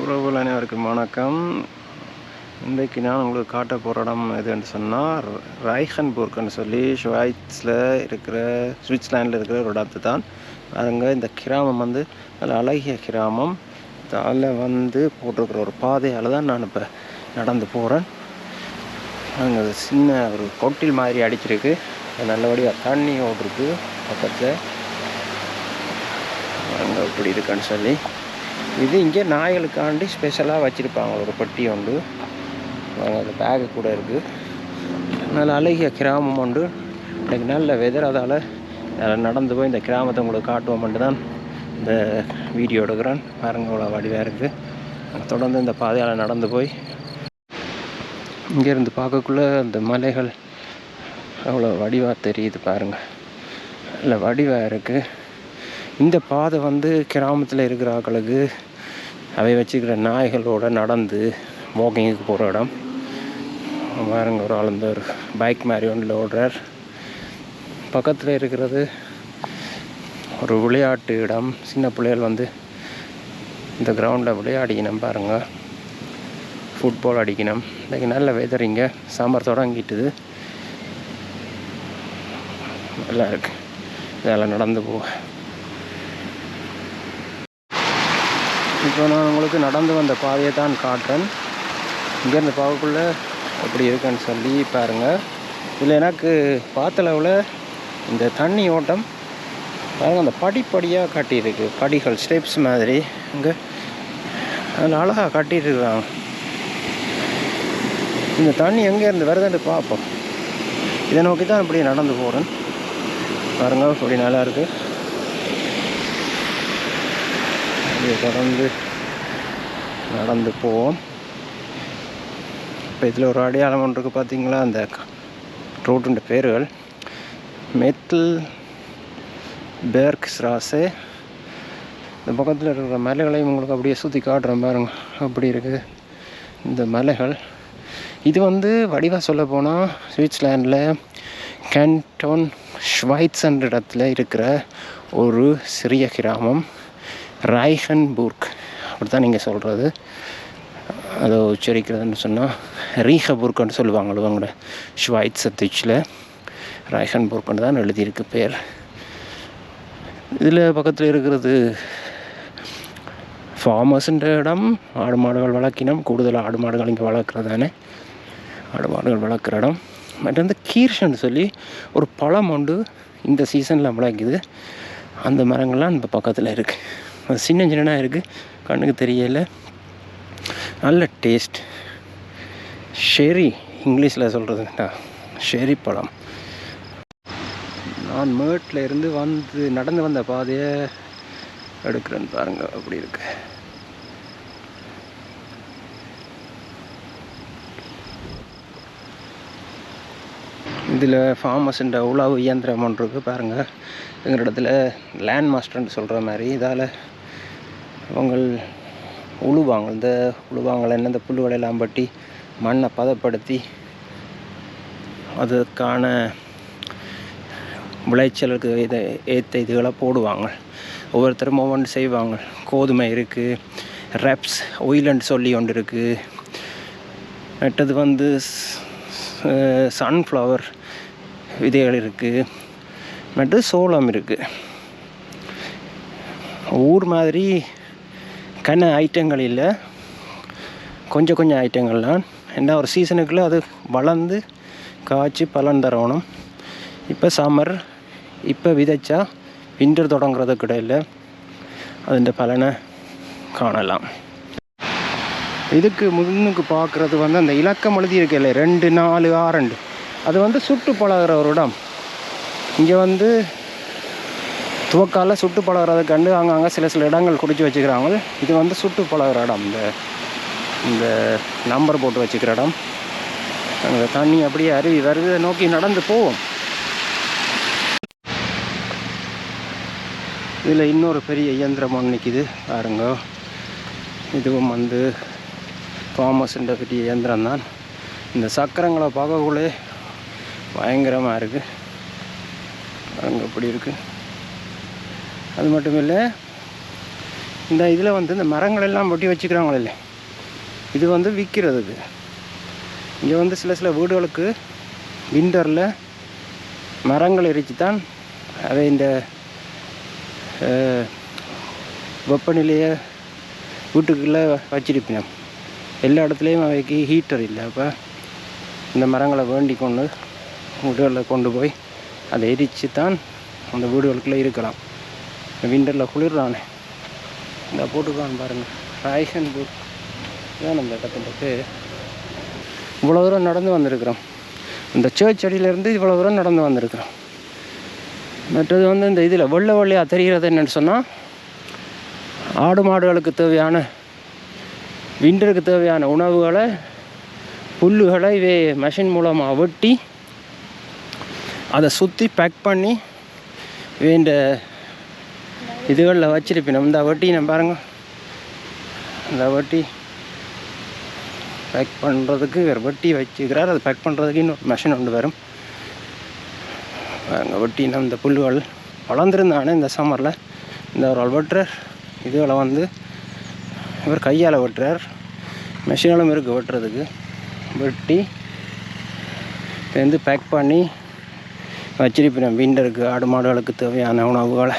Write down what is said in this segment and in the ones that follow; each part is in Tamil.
உறவுகள் அனைவருக்கும் வணக்கம். இன்றைக்கு நான் உங்களுக்கு காட்ட போகிற இடம் எதுன்னு சொன்னால் ரைஹன்பூர்க்குன்னு சொல்லி ஷுவைட்ஸில் இருக்கிற சுவிட்சர்லாண்டில் இருக்கிற ஒரு இடத்து தான். அதுங்க இந்த கிராமம் வந்து அதில் அழகிய கிராமம். அதில் வந்து போட்டிருக்கிற ஒரு பாதையால் தான் நான் இப்போ நடந்து போகிறேன் அங்கே சின்ன ஒரு கொட்டில் மாதிரி அடிச்சிருக்கு. அது நல்லபடியாக தண்ணி ஓடுருக்கு பக்கத்தில். அங்கே இப்படி இருக்குன்னு சொல்லி. இது இங்கே நாய்களுக்காண்டி ஸ்பெஷலாக வச்சுருப்பாங்க. ஒரு பெட்டி உண்டு. அந்த பேகு கூட இருக்குது நல்ல அழகிய கிராமம் உண்டு. எனக்கு நல்ல வெதர் அதால் நடந்து போய் இந்த கிராமத்தை உங்களுக்கு காட்டுவோம்ட்டு தான் இந்த வீடியோ எடுக்கிறேன். பாருங்க அவ்வளோ வடிவாக இருக்குது தொடர்ந்து இந்த பாதையால் நடந்து போய் இங்கேருந்து பார்க்கக்குள்ளே அந்த மலைகள் அவ்வளோ வடிவாக தெரியுது பாருங்கள் நல்ல வடிவாக இருக்குது இந்த பாதை வந்து கிராமத்தில் இருக்கிற ஆக்களுக்கு அவை வச்சுக்கிற நாய்களோட நடந்து வாக்கிங்குக்கு போகிற இடம். பாருங்க ஒரு ஆள் இந்த ஒரு பைக் மாதிரி ஒன்றில் ஓடுறார். பக்கத்தில் இருக்கிறது ஒரு விளையாட்டு இடம். சின்ன பிள்ளைகள் வந்து இந்த கிரவுண்டில் விளையாடிக்கணும் பாருங்கள் ஃபுட்பால் அடிக்கணும். இன்றைக்கி நல்ல வெதர் இங்கே. சாம்பார் தொடங்கிட்டுது. நல்லா இருக்கு. இதெல்லாம் நடந்து போவேன் இப்போ நான் உங்களுக்கு நடந்து வந்த பாதையை தான் காட்டுறேன். இங்கேருந்து பார்க்கக்குள்ள அப்படி இருக்குன்னு சொல்லி பாருங்கள் இதில் எனக்கு பார்த்தளவில் இந்த தண்ணி ஓட்டம் பாருங்கள் அந்த படிப்படியாக கட்டியிருக்கு. படிகள் ஸ்டெப்ஸ் மாதிரி. இங்கே அதில் அழகாக கட்டிட்டுருக்காங்க இந்த தண்ணி எங்கேருந்து வருதுன்னு பார்ப்போம். இதை நோக்கி தான் இப்படி நடந்து போகிறேன் பாருங்கள் இப்படி நல்லாயிருக்கு இருக்குது அப்படியே தொடர்ந்து நடந்து போவோம். இப்போ இதில் ஒரு அடையாளம் ஒன்று இருக்குது பார்த்தீங்களா? அந்த ரோட்டுன்ற பேர்கள். மெத்தில் பேர்க் ஸ்ராசே இந்த பக்கத்தில் இருக்கிற மலைகளையும் உங்களுக்கு அப்படியே சுற்றி காட்டுற பாருங்க. அப்படி இருக்குது இந்த மலைகள். இது வந்து வடிவாக சொல்ல போனால் சுவிட்சர்லாண்டில் கேன்டோன் ஷ்வைட்ஸ்ன்ற இடத்துல இருக்கிற ஒரு சிறிய கிராமம். ரைஹன்பூர்க் அப்படி தான் நீங்கள் சொல்கிறது அதை உச்சரிக்கிறதுன்னு சொன்னால் ரீஹபூர்க்னு சொல்லுவாங்க அவங்களோட ஷ்வைட்ஸ் திச்சில் ரைஹன்பூர்க்குன்னு தான் எழுதியிருக்கு பேர் இதில் பக்கத்தில் இருக்கிறது ஃபார்மர்ஸுன்ற இடம் ஆடு மாடுகள் வளர்க்கினம் கூடுதல் ஆடு மாடுகள் இங்கே வளர்க்குறது தானே ஆடு மாடுகள் வளர்க்குற இடம். மற்ற வந்து கீர்ஷன்னு சொல்லி ஒரு பழம் உண்டு. இந்த சீசனில் முளைக்குது அந்த மரங்கள்லாம் இந்த பக்கத்தில் இருக்குது சின்ன சின்னனாக இருக்குது கண்ணுக்கு தெரியலை. நல்ல டேஸ்ட். ஷெரி இங்கிலீஷில் சொல்கிறதுண்டா ஷெரி பழம். நான் மேட்டில் இருந்து வந்து நடந்து வந்த பாதையை எடுக்கிறேன்னு பாருங்க அப்படி இருக்கு. இதில் ஃபார்மஸ்ன்ற உழவு இயந்திரம் ஒன்று இருக்குது பாருங்கள் எங்கள் இடத்துல லேண்ட் மாஸ்டர்னு சொல்கிற மாதிரி இதால் அவங்கள் உழுவாங்க. இந்த உழுவாங்கள் என்ன இந்த புல்லுகளெல்லாம் பட்டி மண்ணை பதப்படுத்தி அதுக்கான விளைச்சலுக்கு இதை ஏற்ற இதுகளை போடுவாங்க. ஒவ்வொருத்தரும் ஒவ்வொன்று செய்வாங்க. கோதுமை இருக்குது ரெப்ஸ் ஒயிலண்ட் சொல்லி ஒன்று இருக்குது மற்றது வந்து சன்ஃப்ளவர் விதைகள் இருக்குது நட்டு சோளம் இருக்குது ஊர் மாதிரி கண்ண ஐட்டங்கள் இல்லை. கொஞ்சம் கொஞ்சம் ஐட்டங்கள்லாம் என்ன ஒரு சீசனுக்குள்ளே அது வளர்ந்து காய்ச்சி பலன் தரணும். இப்போ சம்மர் இப்போ விதைச்சா விண்டர் தொடங்குறது கூட இல்லை. அதுன்ற பலனை காணலாம். இதுக்கு முன்னுக்கு பார்க்குறது வந்து அந்த இலக்கம் எழுதியிருக்கல ரெண்டு நாலு ஆரண்டு அது வந்து சுட்டு பழகிற ஒரு இடம். இங்கே வந்து துவக்கால சுட்டு பழகிறத கண்டு அங்கங்கே சில சில இடங்கள் குடிச்சு வச்சுக்கிறாங்க. இது வந்து சுட்டு பழகிற இடம். இந்த இந்த நம்பர் போட்டு வச்சுக்கிற இடம். அங்கே தண்ணி அப்படியே அருவி வருது. நோக்கி நடந்து போவோம். இதில் இன்னொரு பெரிய இயந்திரம் நிற்கிது பாருங்க. இதுவும் வந்து ஃபார்மஸ்ன்ற பெரிய இயந்திரம் தான். இந்த சக்கரங்களை பார்க்கக்குள்ளே பயங்கரமாக இருக்குது அங்கே இப்படி இருக்குது அது மட்டும் இல்லை இந்த இதில் வந்து இந்த மரங்கள் எல்லாம் வெட்டி வச்சுக்கிறாங்களே இது வந்து விற்கிறதுக்கு இங்கே வந்து சில சில வீடுகளுக்கு விண்டரில் மரங்கள் எரிச்சு தான் அதை இந்த வெப்பநிலையை வீட்டுக்குள்ளே வச்சிருப்பினோம். எல்லா இடத்துலையும் அவைக்கு ஹீட்டர் இல்லை. அப்போ இந்த மரங்களை வேண்டி கொண்டு வீடுகளில் கொண்டு போய் அதை எரித்து தான் அந்த வீடுகளுக்குள்ளே இருக்கலாம். விண்டரில் குளிர்றானே. இந்த போட்டுக்கான்னு பாருங்கள் ராய்சன் பூட் இதான் நம்ம இடத்துல பேர் இவ்வளோ தூரம் நடந்து வந்திருக்கிறோம். இந்த சேர்ச் அடியிலேருந்து இவ்வளோ தூரம் நடந்து வந்திருக்கிறோம். மற்றது வந்து இந்த இதில் வெள்ளை வெள்ளையாக தெரிகிறது என்னென்னு சொன்னால் ஆடு மாடுகளுக்கு தேவையான விண்டருக்கு தேவையான உணவுகளை புல்லுகளை இவை மெஷின் மூலமாக வெட்டி அதை சுற்றி பேக் பண்ணி வேண்ட இதுகளில் வச்சிருப்பினோம் இந்த வட்டி நம்ம பாருங்க. இந்த வட்டி பேக் பண்ணுறதுக்கு வேறு வட்டி வச்சுக்கிறார். அதை பேக் பண்ணுறதுக்கு இன்னொரு மிஷின் ஒன்று வரும். அங்கே வெட்டினா இந்த புல்லுகள் வளர்ந்துருந்தானே இந்த சம்மரில் இந்த ஒரு ஆள் வெட்டுறார். இதுகளை வந்து இவர் கையால் வெட்டுறார். மிஷினாலும் இருக்குது வெட்டுறதுக்கு. வெட்டி வந்து பேக் பண்ணி வச்சிருப்பினோம் விண்டருக்கு ஆடு மாடுகளுக்கு தேவையான உணவுகளை.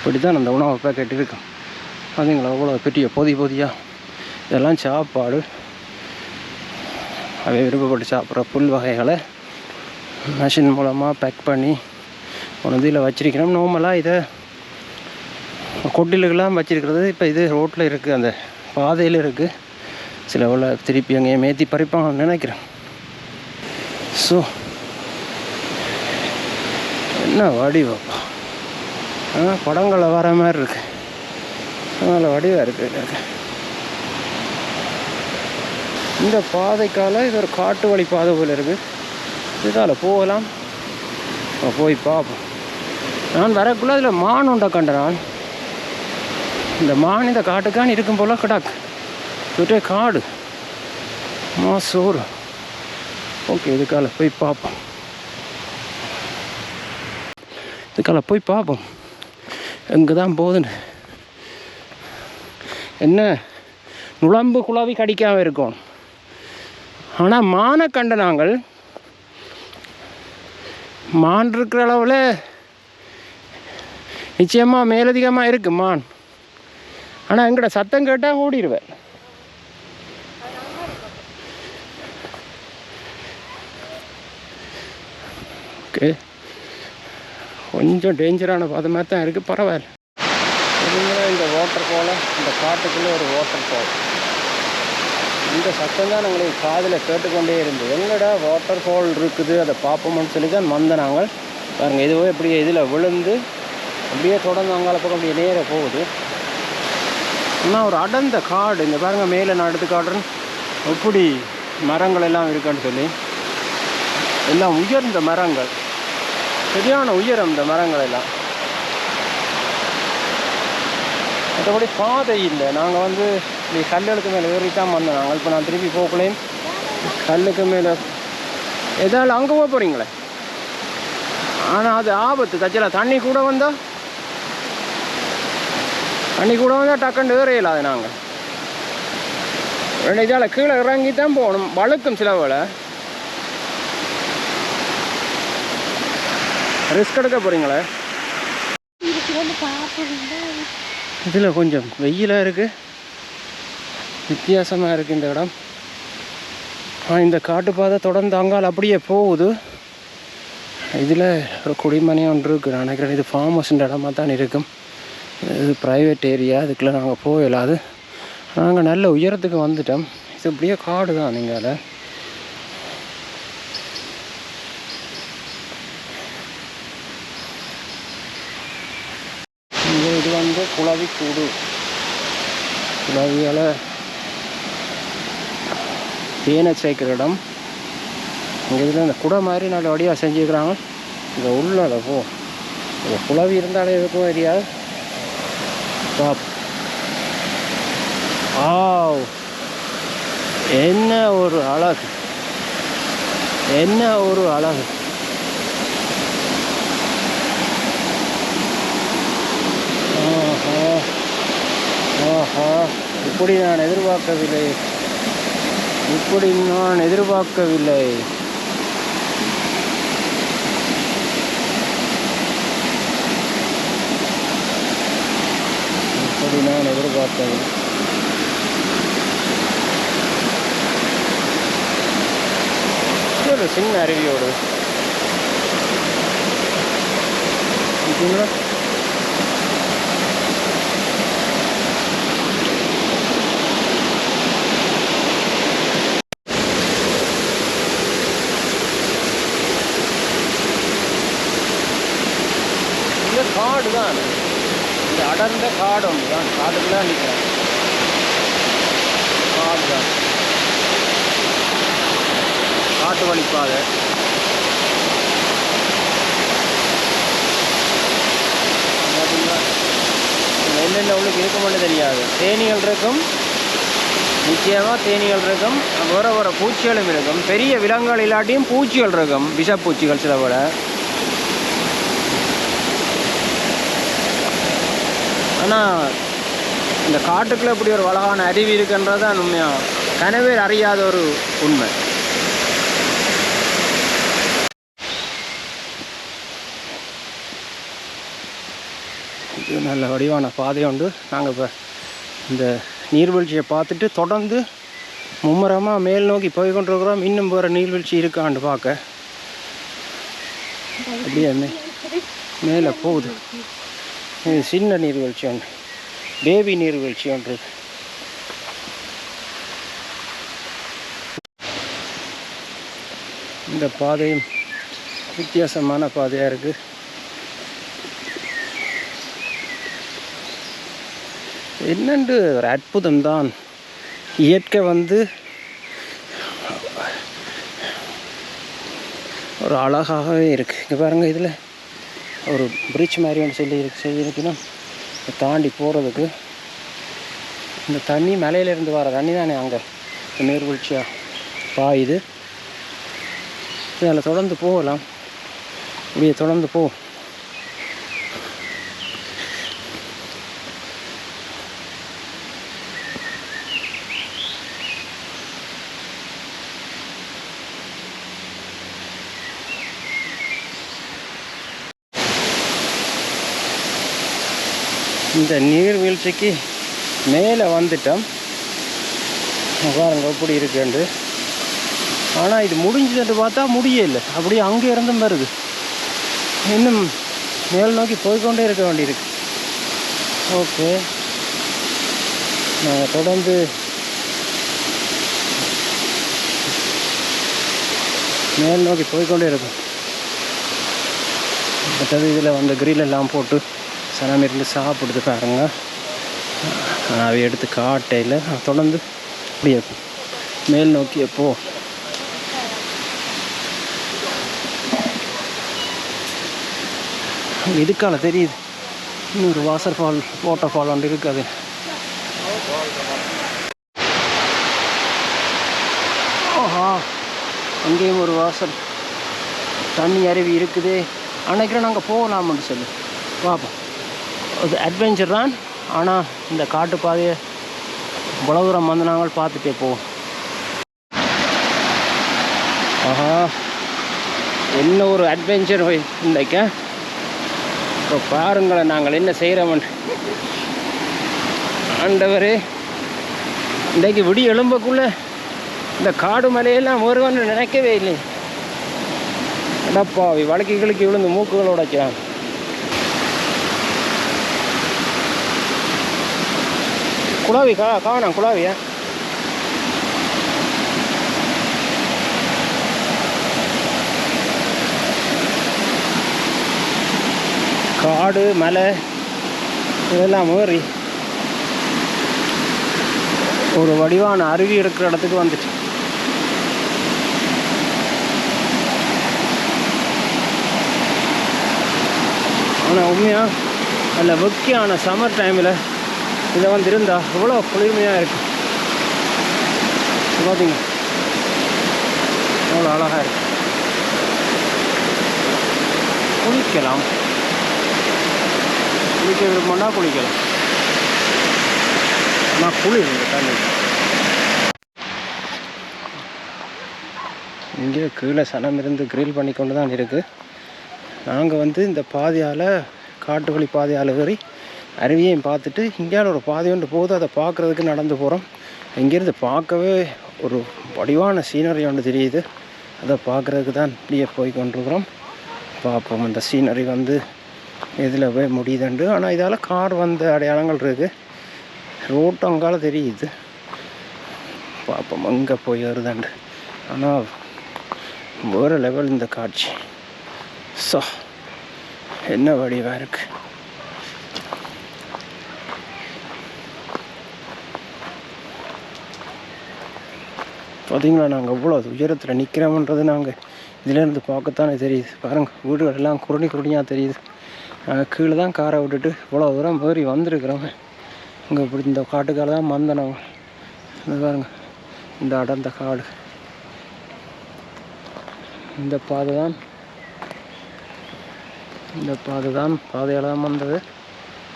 இப்படி தான் அந்த உணவு பேக்கெட் இருக்கும் அதுங்களா அவ்வளோ பெரிய பொதி பொதியாக இதெல்லாம் சாப்பாடு. அவை விருப்பப்பட்டு சாப்பிட்ற புல் வகைகளை மிஷின் மூலமாக பேக் பண்ணி ஒரு இதில் வச்சிருக்கிறோம். நார்மலாக இதை கொட்டிலுக்கெல்லாம் வச்சிருக்கிறது. இப்போ இது ரோட்டில் இருக்குது அந்த பாதையில் இருக்குது சில உள்ள திருப்பி அங்கேயே மேத்தி பறிப்பாங்கன்னு நினைக்கிறேன். ஸோ என்ன வடிவாப்பா? ஆனால் படங்களில் வர மாதிரி இருக்கு. அதனால் வடிவாக இருக்கு. இந்த பாதைக்கால இது ஒரு காட்டு வழி பாதை போல் இருக்குது இதால் போகலாம். போய் பார்ப்போம் நான் வரக்குள்ள அதில் மான் உண்டை கண்ட நான் இந்த மான் இந்த காட்டுக்கான் இருக்கும் போல கிடாக் சுற்றே காடு. மா சோறு ஓகே இதுக்கால போய் பார்ப்போம் இதுக்கால போய் பார்ப்போம் எங்கே தான் போகுதுன்னு? என்ன? நுழம்பு குழாவி கடிக்காம இருக்கும். ஆனால் மானை கண்ட நாங்கள் மான் இருக்கிற அளவில் நிச்சயமாக மேலதிகமாக இருக்கு மான். ஆனால் எங்கட சத்தம் கேட்டால் ஓடிடுவேன் ஓகே. கொஞ்சம் டேஞ்சரான பாதை மாதிரி தான் இருக்குது பரவாயில்ல. இதுங்களா இந்த வாட்டர் ஃபாலை இந்த காட்டுக்குள்ளே ஒரு வாட்டர் ஃபால் இந்த சத்தம் தான் எங்களுக்கு காதில் கேட்டுக்கொண்டே இருந்து எங்கடா வாட்டர் ஃபால் இருக்குது? அதை பார்ப்போம்னு சொல்லி தான் வந்த நாங்கள். பாருங்கள் இதுவே இப்படி இதில் விழுந்து அப்படியே தொடர்ந்து அங்கால பக்கம் அப்படியே நேராக போகுது. ஆனால் ஒரு அடர்ந்த காடு. இந்த பாருங்கள் மேலே நான் எடுத்து காட்டுறேன். எப்படி மரங்கள் எல்லாம் இருக்குன்னு சொல்லி. எல்லாம் உயர்ந்த மரங்கள். சரியான உயரம் இந்த மரங்கள் எல்லாம் மற்றபடி பாதை இல்லை. நாங்கள் வந்து இப்படி கல்லுக்கு மேலே ஏறி தான் வந்தோம். நாங்கள் இப்போ நான் திருப்பி போகலையும் கல்லுக்கு மேலே. எதால் அங்கே போக போகிறீங்களே ஆனால் அது ஆபத்து. தச்சல தண்ணி கூட வந்தால் தண்ணி கூட வந்தால் டக்குன்னு ஏறையில அது நாங்கள். ரெண்டு இதால் கீழே இறங்கி தான் போகணும். வழுக்கும் சில வேலை ரிஸ்க் எடுக்க போகிறீங்களே இதில் கொஞ்சம் வெயிலாக இருக்குது வித்தியாசமாக இருக்குது இந்த இடம். இந்த இந்த காட்டுப்பாதை தொடர்ந்து அங்கால் அப்படியே போகுது. இதில் ஒரு குடிமனை ஒன்று இருக்குது நான் நினைக்கிறேன் இது ஃபார்ம் ஹவுஸ்ன்ற இடமா தான் இருக்கும். இது ப்ரைவேட் ஏரியா அதுக்குள்ளே நாங்கள் போயிடலாது நாங்கள் நல்ல உயரத்துக்கு வந்துட்டோம். இது அப்படியே காடு தான் நீங்கள் அதை இங்கே குழவி கூடு. குழவியால் தேனை சேர்க்குற இடம். இங்கே இதில் இந்த குடை மாதிரி நல்ல வடிவாக செஞ்சுக்கிறாங்க இங்கே உள்ள போ. இங்கே குழவி இருந்தாலே எதுக்கும் தெரியாது பாப் ஆவ் என்ன ஒரு அழகு. என்ன ஒரு அழகு ஆ இப்படி நான் எதிர்பார்க்கவில்லை. இப்படி நான் எதிர்பார்க்கவில்லை. இப்படி நான் எதிர்பார்க்கவில்லை. ஒரு சின்ன அருவியோடு பார்த்தீங்களா இந்த காடு தான் இந்த அடர்ந்த நான் காட்டுக்குள்ளே நிற்கிறேன் காட்டு வழிப்பாதை என்னென்ன உள்ளுக்கு இருக்குமென்னு தெரியாது தேனிகள் இருக்கும் நிச்சயமாக தேனிகள் இருக்கும் வர வர பூச்சிகளும் இருக்கும் பெரிய விலங்குகள் இல்லாட்டியும் பூச்சிகள் இருக்கும் விஷப்பூச்சிகள் சில விட ஆனால் இந்த காட்டுக்குள்ளே இப்படி ஒரு அழகான அருவி இருக்குன்றது தான் உண்மையாக கனவே அறியாத ஒரு உண்மை. இது நல்ல வடிவான பாதை உண்டு. நாங்கள் இப்போ இந்த நீர்வீழ்ச்சியை பார்த்துட்டு தொடர்ந்து மும்முரமாக மேல் நோக்கி போய் கொண்டிருக்கிறோம். இன்னும் வேறு நீர்வீழ்ச்சி இருக்கான்னு பார்க்க. அப்படியே மேலே போகுது. இது சின்ன நீர்வீழ்ச்சி ஒன்று. பேபி நீர்வீழ்ச்சி ஒன்று. இந்த பாதையும் வித்தியாசமான பாதையாக இருக்குது என்னண்டு ஒரு அற்புதம் தான் இயற்கை வந்து ஒரு அழகாகவே இருக்குது இங்கே பாருங்க இதில் ஒரு பிரிட்ஜ் மாதிரி ஒன்று சொல்லி இருக்கு செய்திருக்கணும் தாண்டி போகிறதுக்கு இந்த தண்ணி மலையிலேருந்து வர தண்ணி தானே அங்கே? நீர்வீழ்ச்சியாக பாயுது இதில் தொடர்ந்து போகலாம். இப்படியே தொடர்ந்து போ. இந்த நீர்வீழ்ச்சிக்கு மேலே வந்துட்டோம். இங்க பாருங்க எப்படி இருக்குண்டு ஆனால் இது முடிஞ்சதுன்னு பார்த்தா முடியலை அப்படியே அங்கே இருந்தும் வருது. இன்னும் மேல் நோக்கி போய்க்கொண்டே இருக்க வேண்டியிருக்கு. ஓகே. நாங்கள் தொடர்ந்து மேல் நோக்கி போய்க்கொண்டே இருக்கோம். மற்றது இதில் வந்து கிரில் எல்லாம் போட்டு சனம் இருந்து சாப்பிடுது பாருங்க. அவை எடுத்து காட்டையில் தொடர்ந்து அப்படியே மேல் நோக்கி எப்போ இதுக்கால தெரியுது. இன்னொரு வாட்டர் ஃபால் வாட்டர் ஃபால் ஒன்று இருக்குது ஓஹா அங்கேயும் ஒரு வாசல். தண்ணி அருவி இருக்குது. அன்னைக்கு நாங்கள் போகலாம்னு சொல்லு. பார்ப்போம் ஒரு அட்வென்ச்சர் தான். ஆனால் இந்த காட்டு பாதையை இவ்வளோ தூரம் வந்து நாங்கள் பார்த்துட்டே போவோம் ஆஹா. என்ன ஒரு அட்வென்ச்சர் இன்றைக்க இப்போ பாருங்களேன் நாங்கள் என்ன செய்கிறோம்னு ஆண்டவர் இன்றைக்கு விடி எழும்பக்குள்ள இந்த காடு மலையெல்லாம் வருவான்னு நினைக்கவே இல்லை. அடப்பாவி வழக்கி கிழக்கி விழுந்து மூக்குகள் உடைக்கிறான் குழாவி கா காணாம் குழாவியா காடு மலை இதெல்லாம் மாறி ஒரு வடிவான அருவி இருக்கிற இடத்துக்கு வந்துச்சு. ஆனால் உண்மையாக அதில் முக்கியமான சம்மர் டைமில் இதை வந்து இருந்தால் எவ்வளோ குளிர்மையாக இருக்குது பார்த்தீங்க அவ்வளோ அழகாக இருக்குது குளிக்கலாம். குளிக்க விருப்பம்னா குளிக்கலாம். ஆனால் குளிர் இந்த தண்ணி இங்கே கீழே சனம் இருந்து கிரில் பண்ணி கொண்டு தான் இருக்குது நாங்கள் வந்து இந்த பாதையால் காட்டுக்குழி பாதையால் ஏறி அருவியையும் பார்த்துட்டு இந்தியாவில் ஒரு பாதை ஒன்று போகுது. அதை பார்க்குறதுக்கு நடந்து போகிறோம் இங்கேருந்து பார்க்கவே ஒரு வடிவான சீனரி ஒன்று தெரியுது. அதை பார்க்குறதுக்கு தான் இப்படியே போய் கொண்டிருக்கிறோம். பார்ப்போம். அந்த சீனரி வந்து இதில் போய் முடியுதுண்டு. ஆனால் இதால் கார் வந்த அடையாளங்கள் இருக்குது ரோட்டு அங்கால தெரியுது. பார்ப்போம். அங்கே போய் வருதுண்டு. ஆனால் வேறு லெவல் இந்த காட்சி. ஸோ என்ன வடிவாக இருக்குது பார்த்தீங்களா நாங்கள் எவ்வளோ உயரத்தில் நிற்கிறோம்ன்றது நாங்கள் இதிலேருந்து பார்க்கத்தானே தெரியுது. பாருங்கள் வீடுகள் எல்லாம் குருணி குருணியாக தெரியுது. நாங்கள் கீழே தான் காரை விட்டுட்டு இவ்வளோ தூரம் ஏறி வந்திருக்கிறோங்க இங்கே இப்படி இந்த காட்டுக்கால தான் வந்தோம் இது பாருங்கள் இந்த அடர்ந்த காடு. இந்த பாதை தான் இந்த பாதை தான் பாதையால் தான் வந்தது.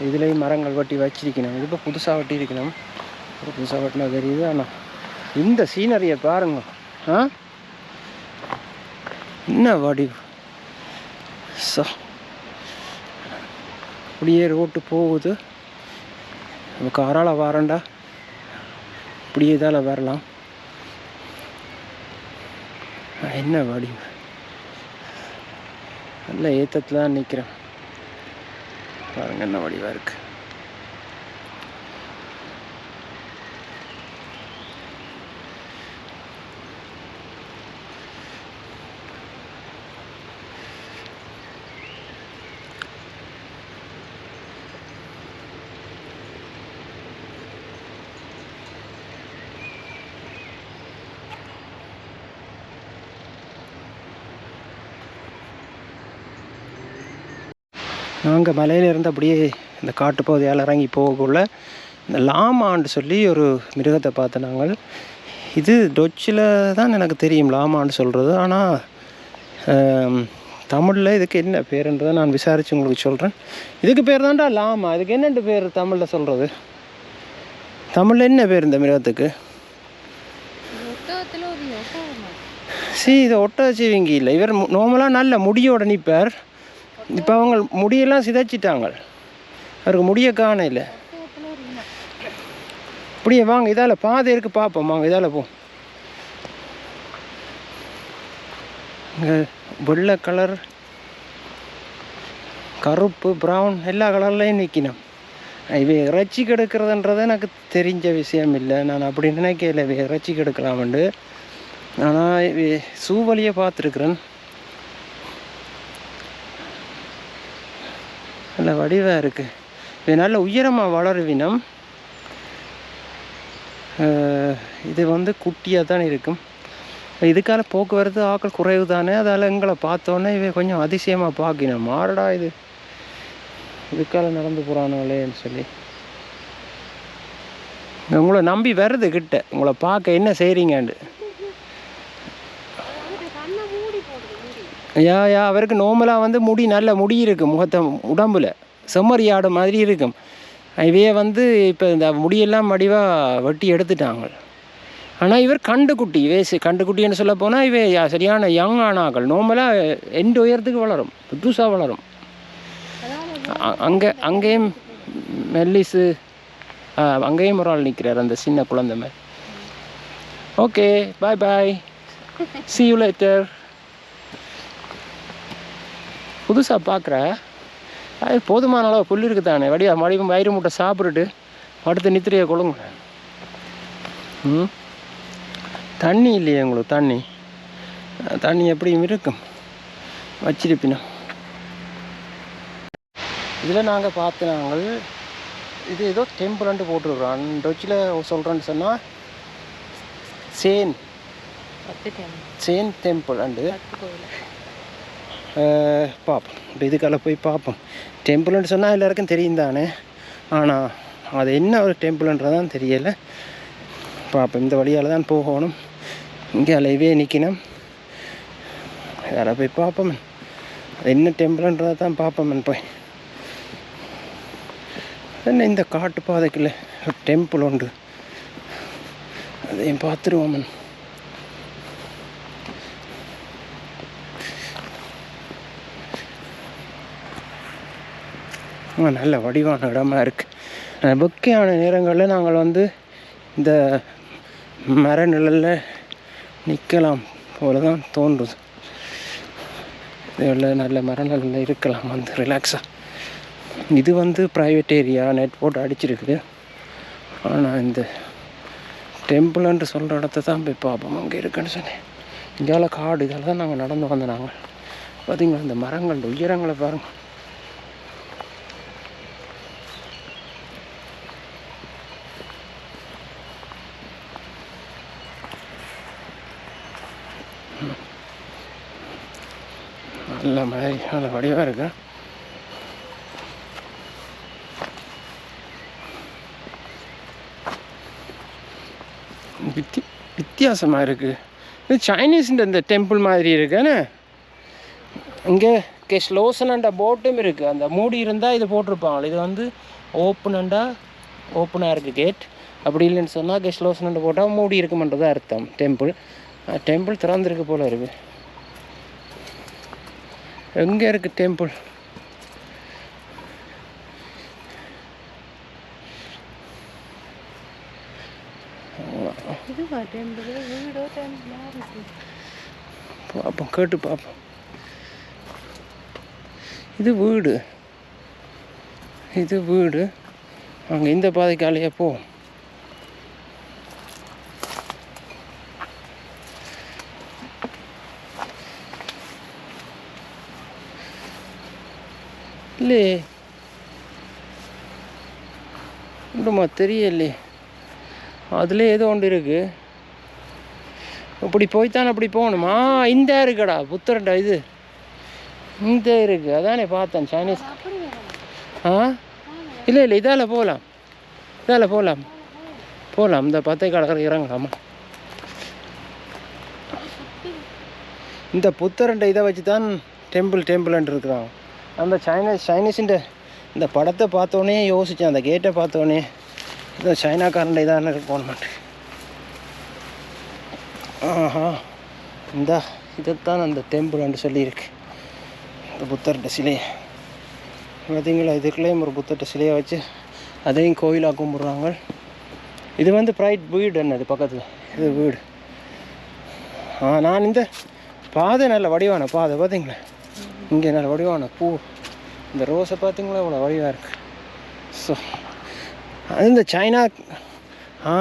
இதுலேயும் மரங்கள் வெட்டி வச்சிருக்கணும். இது இப்போ புதுசாக வெட்டி இருக்கணும் புதுசாக வெட்டினா தெரியுது ஆனால் இந்த சீனரியை பாருங்க. ஆ? என்ன வடிவு? சோ. அப்படியே ரோட்டு போகுது. நம்ம காரால் வரண்டா. இப்படியே இதால் வரலாம். என்ன வடிவு? நல்ல ஏத்தத்தில் தான் நிற்கிறேன் பாருங்கள் என்ன வடிவாக இருக்குது நாங்கள் மலையில இருந்து அப்படியே இந்த காட்டுப்பகுதியால் இறங்கி போகக்குள்ள இந்த லாமான்னு சொல்லி ஒரு மிருகத்தை பார்த்து நாங்கள். இது டொச்சில் தான் எனக்கு தெரியும் லாமான்னு சொல்கிறது ஆனால் தமிழில் இதுக்கு என்ன பேருன்றதை நான் விசாரித்து உங்களுக்கு சொல்கிறேன் இதுக்கு பேர் தான்டா லாமா. இதுக்கு என்னென்று பேர் தமிழில் சொல்கிறது தமிழில் என்ன பேர் இந்த மிருகத்துக்கு? சி இது ஒட்டச்சிவிங்கி இல்லை. இவர் நார்மலாக நல்ல முடியோட நிற்பார் இப்போ அவங்க முடியெல்லாம் சிதைச்சிட்டாங்க. அவருக்கு முடிய காண இல்லை அப்படியே வாங்க இதால் பாதை இருக்கு பார்ப்போம் வாங்க இதால் போ. இங்கே வெள்ளை கலர் கருப்பு ப்ரௌன் எல்லா கலர்லேயும் நிற்கணும் இவை இறைச்சி கெடுக்கிறதுன்றது எனக்கு தெரிஞ்ச விஷயம் இல்லை. நான் அப்படி நினைக்கல இவை இறைச்சி கெடுக்கலாம்ண்டு ஆனால் இவை சூவலியை பார்த்துருக்குறேன். நல்ல வடிவாக இருக்குது இது நல்ல உயரமாக வளருவினம் இது வந்து குட்டியாக தான் இருக்கும். இதுக்கால போக்குவரத்து ஆக்கள் குறைவு தானே. அதால் எங்களை பார்த்தோன்னே இவ கொஞ்சம் அதிசயமாக பார்க்கணும் மாறடா இது. இதுக்கால நடந்து போகிறானுங்களேன்னு சொல்லி. உங்களை நம்பி வருது கிட்ட. உங்களை பார்க்க என்ன செய்கிறீங்கன்ட்டு அது கண்ணை மூடி போடுது மூடி யா யா அவருக்கு நோமலாக வந்து முடி நல்ல முடி இருக்கும். முகத்தை உடம்புல. செம்மறி ஆடு மாதிரி இருக்கும். இவைய வந்து இப்போ இந்த முடியெல்லாம் மடிவாக வெட்டி எடுத்துட்டாங்க. ஆனால் இவர் கண்டுக்குட்டி வேசு கண்டுக்குட்டின்னு சொல்ல போனால் இவே சரியான யங் ஆனாக்கள் நோமலாக எண்டு உயரத்துக்கு வளரும். புதுசாக வளரும். அங்கே அங்கேயும் மெல்லிஸு அங்கேயும் ஒரு ஆள் நிற்கிறார் அந்த சின்ன குழந்தை மாதிரி okay bye bye see you later புதுசாக பார்க்குற அது போதுமான அளவு புல் இருக்குது தானே வடிவா மடிவும் வயிறு மூட்டை சாப்பிட்டுட்டு படுத்து நித்திரையை கொள்ளுங்க ம்? தண்ணி இல்லையே உங்களுக்கு தண்ணி. தண்ணி எப்படியும் இருக்கும். வச்சிருப்பினோம். இதில் நாங்கள் பார்த்து நாங்கள் இது ஏதோ டெம்பிள்ன்ட்டு போட்டிருக்கிறோம். டொச்சில் சொல்கிறேன்னு சொன்னால் சேன். சேன் டெம்பிள் அண்டு பார்ப்போம் இப்போ இதுக்கால போய் பார்ப்போம். டெம்பிள்னு சொன்னால் எல்லாருக்கும் தெரியும் தானே? ஆனால் அது என்ன ஒரு டெம்பிள்ன்றதான் தெரியலை. பார்ப்போம் இந்த வழியால் தான் போகணும். இங்கே அலைவே நிற்கணும் அதில் போய் பார்ப்போம். அது என்ன டெம்பிள்ன்றதை தான் பார்ப்போம் போய். என்ன இந்த காட்டு பாதைக்குள்ள ஒரு டெம்பிள் உண்டு. அதையும் பார்த்துருவோம். நல்ல வடிவான இடமா இருக்குது புக்கியான நேரங்களில் நாங்கள் வந்து இந்த மர நிழலில் நிற்கலாம் போல தான் தோன்றுது. இதில் நல்ல மர நிழலில் இருக்கலாம் வந்து ரிலாக்ஸாக இது வந்து ப்ரைவேட் ஏரியா நெட் போட்டு அடிச்சிருக்குது. ஆனால் இந்த டெம்பிள்ன்ட்டு சொல்கிற இடத்த தான் போய் பார்ப்போம். அங்கே இருக்குன்னு சொன்னேன். இங்கால காடு இதால் தான் நாங்கள் நடந்து வந்தோம் நாங்கள் பார்த்தீங்களா இந்த மரங்கள் உயரங்களை பாருங்கள் நல்ல மாதிரி நல்ல வடிவாக இருக்கு? வித்தி வித்தியாசமாக இருக்குது இது சைனீஸ்ன்ற இந்த டெம்பிள் மாதிரி இருக்குன்னு இங்கே கெஸ்லோசனண்ட போட்டும் இருக்குது அந்த மூடி இருந்தால் இது போட்டிருப்பாங்க இது வந்து ஓப்பனண்டா ஓப்பனாக இருக்குது கேட் அப்படி இல்லைன்னு சொன்னால் கெஸ்லோசனண்ட போட்டால் மூடி இருக்குமன்றதான் அர்த்தம் டெம்பிள் டெம்பிள் திறந்துருக்கு போல இருக்குது எங்கே இருக்குது டெம்பிள் பார்ப்போம் கேட்டு பார்ப்போம் இது வீடு. இது வீடு. அங்கே இந்த பாதைக்காலையே போ. இல்லையே இல்லைம்மா தெரியலையே அதில் ஏதோ ஒன்று இருக்குது அப்படி போய்த்தான் அப்படி போகணுமா? இந்த இருக்குடா புத்தரண்டா இது. இந்த இருக்கு அதானே பார்த்தேன் சைனீஸ் ஆ? இல்லை இல்லை இதால் போகலாம் இதால் போகலாம் போகலாம் இந்த பத்தை கடற்கரை இறங்கலாமா? இந்த புத்தரண்டை இதை வச்சு தான் டெம்பிள் டெம்பிள்ன்ட்டு இருக்கிறான். அந்த சைனீஸ் சைனீஸின் இந்த படத்தை பார்த்தோன்னே யோசித்தேன் அந்த கேட்டை பார்த்தோன்னே இந்த சைனாக்காரண்டை தான் போன ஆஹா இந்த இதைத்தான் அந்த டெம்பிள்னு சொல்லியிருக்கு. இந்த புத்தர்கிட்ட சிலையை பார்த்தீங்களா இதுக்குள்ளேயும் ஒரு புத்தர்கிட்ட சிலையை வச்சு அதையும் கோயிலாக கும்பிட்றாங்க. இது வந்து ப்ரைட் வீடு என்னது பக்கத்தில்? இது வீடு. ஆ நான் இந்த பாதை நல்ல வடிவான பாதை பார்த்தீங்களா? இங்கே நல்ல வடிவான பூ. இந்த ரோஸை பார்த்தீங்களா இவ்வளோ வடிவாக இருக்கு. ஸோ அது இந்த சைனா ஆ.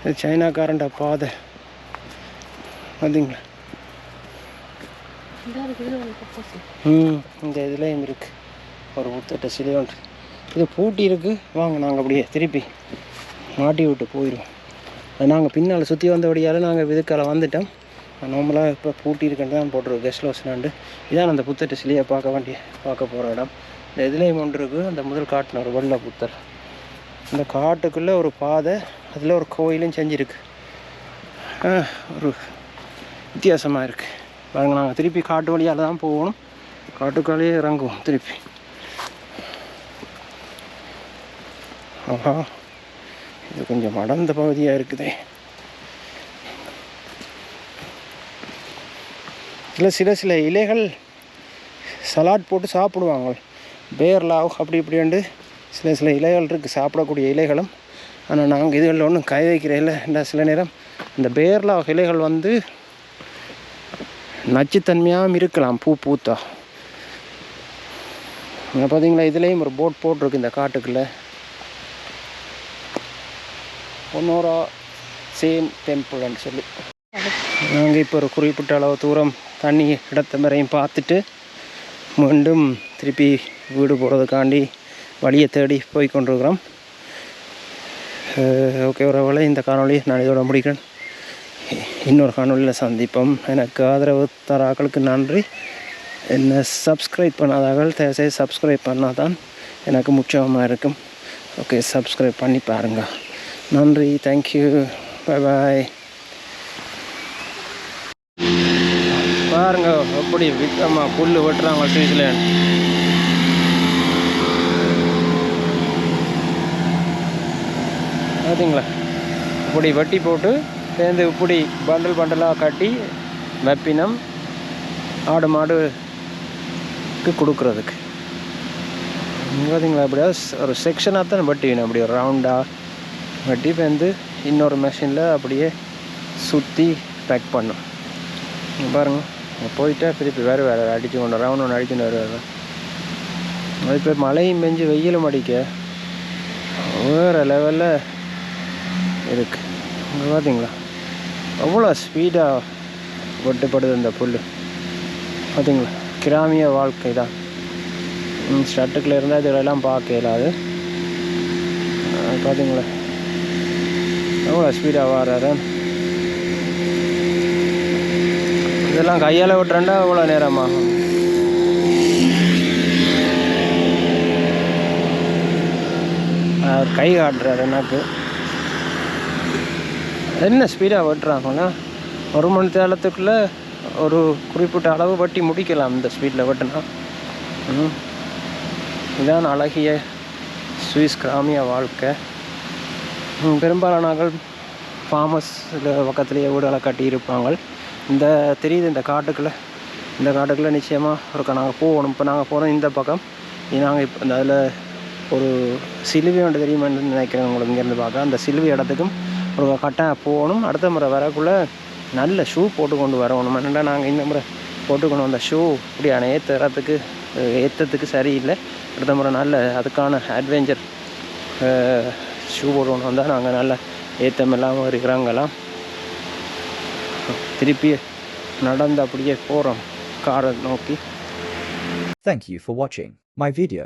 இது சைனாக்காரன்டா பாதை. பார்த்தீங்களா இருக்குது ம் இந்த இதுலேயும் இருக்குது ஒரு புத்தட்ட சிலை ஒன்று இது பூட்டி இருக்குது வாங்க நாங்கள் அப்படியே திருப்பி மாட்டி விட்டு போயிடுவோம் நாங்கள் பின்னால் சுற்றி வந்தபடியால் நாங்கள் இதுக்கால வந்துட்டோம். நார்மலாக இப்போ பூட்டி இருக்குன்னு தான் போட்டிருக்கு. கெஸ்ட் ஹவுஸ்னாண்டு இதான் அந்த புத்தர் சிலையை பார்க்க வேண்டிய பார்க்க போகிற இடம். இந்த இதுலேயும் ஒன்று இருக்குது அந்த முதல் காட்டின ஒரு வெள்ளை புத்தர். இந்த காட்டுக்குள்ளே ஒரு பாதை அதில் ஒரு கோயிலும் செஞ்சுருக்கு. ஒரு வித்தியாசமாக இருக்குது பாருங்க நாங்கள் திருப்பி காட்டு வழியால் தான் போகணும். காட்டுக்காலேயே இறங்குவோம் திருப்பி. ஆஹா. இது கொஞ்சம் அடர்ந்த பகுதியாக இருக்குதே. இல்லை சில சில இலைகள் சலாட் போட்டு சாப்பிடுவாங்க. பேர்லாவ் அப்படி இப்படின்ட்டு சில சில இலைகள் இருக்குது சாப்பிடக்கூடிய இலைகளும். ஆனால் நாங்கள் இதுகளில் ஒன்றும் கை வைக்கிற இல்லை இந்த சில நேரம் இந்த பேர்லாவ் இலைகள் வந்து நச்சுத்தன்மையாகவும் இருக்கலாம் பூ பூத்தா. பார்த்தீங்களா இதுலேயும் ஒரு போட் போட்டிருக்கு இந்த காட்டுக்குள்ளே. ஒன்னோரா சேம் டெம்பிள்னு சொல்லி. நாங்கள் இப்போ ஒரு குறிப்பிட்ட அளவு தூரம் தண்ணி இடத்த வரையும் பார்த்துட்டு மீண்டும் திருப்பி வீடு போகிறதுக்காண்டி வழியை தேடி போய் கொண்டிருக்கிறோம். ஓகே உறவுகளை இந்த காணொளி நான் இதோட முடிக்கிறேன். இன்னொரு காணொளியில் சந்திப்போம். எனக்கு ஆதரவு தராக்களுக்கு நன்றி. என்னை சப்ஸ்கிரைப் பண்ணாதார்கள் தயவுசெய்து சப்ஸ்கிரைப் பண்ணால் தான் எனக்கு முக்கியமாக இருக்கும். ஓகே சப்ஸ்கிரைப் பண்ணி பாருங்கள் நன்றி தேங்க்யூ பை பாய் பாருங்க எப்படி வித்தமா புல் வெட்டுறாங்க சுவிட்சர்லேண்ட் பார்த்தீங்களா இப்படி வட்டி போட்டு சேர்ந்து இப்படி பண்டல் பண்டலாக கட்டி வெப்பினம் ஆடு மாடுக்கு கொடுக்குறதுக்கு. பார்த்தீங்களா அப்படியா ஒரு செக்ஷனாக தான் வேணும் அப்படி ஒரு ரவுண்டாக வெட்டி வந்து இன்னொரு மிஷினில் அப்படியே சுற்றி பேக் பண்ணும். பாருங்கள் பாருங்க. போயிட்டா திருப்பி வேறு வேறு அடித்து கொண்டு ரவுண்ட் ஒன்று அடிச்சுன்னு வேறு அது இப்போ மழையும் பெஞ்சு வெயிலும் அடிக்க வேறு லெவலில் இருக்குது பார்த்தீங்களா அவ்வளோ ஸ்பீடாக ஒட்டுப்படுது இந்த புல் பார்த்தீங்களா கிராமிய வாழ்க்கை தான். ஸ்டட்டுக்குள்ள இருந்தால் இதெல்லாம் பார்க்க அது பார்த்தீங்களா எவ்வளோ ஸ்பீடாக வராரு? இதெல்லாம் கையால் விட்டுறேன்டா எவ்வளோ நேரமாகும் அவர் கை காட்டுறாரு எனக்கு. என்ன ஸ்பீடாக வெட்டுறாங்கன்னா ஒரு மணி நேரத்துக்குள்ளே ஒரு குறிப்பிட்ட அளவு வட்டி முடிக்கலாம் இந்த ஸ்பீடில் வெட்டினா. ம். இதான் அழகிய சுவிஸ் கிராமிய வாழ்க்கை. ம், பெரும்பாலானவர்கள் ஃபார்மஸில் பக்கத்துலேயே வீடுகளை கட்டியிருப்பாங்க. இந்த தெரியுது இந்த காட்டுக்குள்ளே. இந்த காட்டுக்குள்ளே நிச்சயமாக ஒரு நாங்கள் போகணும். இப்போ நாங்கள் போகிறோம் இந்த பக்கம் நாங்கள் இப்போ இந்த அதில் ஒரு சிலுவை ஒன்று தெரியுமான்னு நினைக்கிறேன் உங்களுக்கு இங்கேருந்து பார்க்க. அந்த சிலுவை இடத்துக்கும் ஒரு கட்டாயம் போகணும். அடுத்த முறை வரக்குள்ளே நல்ல ஷூ போட்டு கொண்டு வரணும். என்னடா நாங்கள் இந்த முறை போட்டுக்கணும். அந்த ஷூ இப்படி ஏற்றுறதுக்கு ஏற்றத்துக்கு சரியில்லை. அடுத்த முறை நல்ல அதுக்கான அட்வென்ச்சர் ஷூ போடணும் வந்தால் நாங்கள் நல்ல ஏத்தம் இல்லாமல் இருக்கிறாங்களாம் திருப்பி நடந்து அப்படியே போகிறோம் காரை நோக்கி. Thank you for watching my video.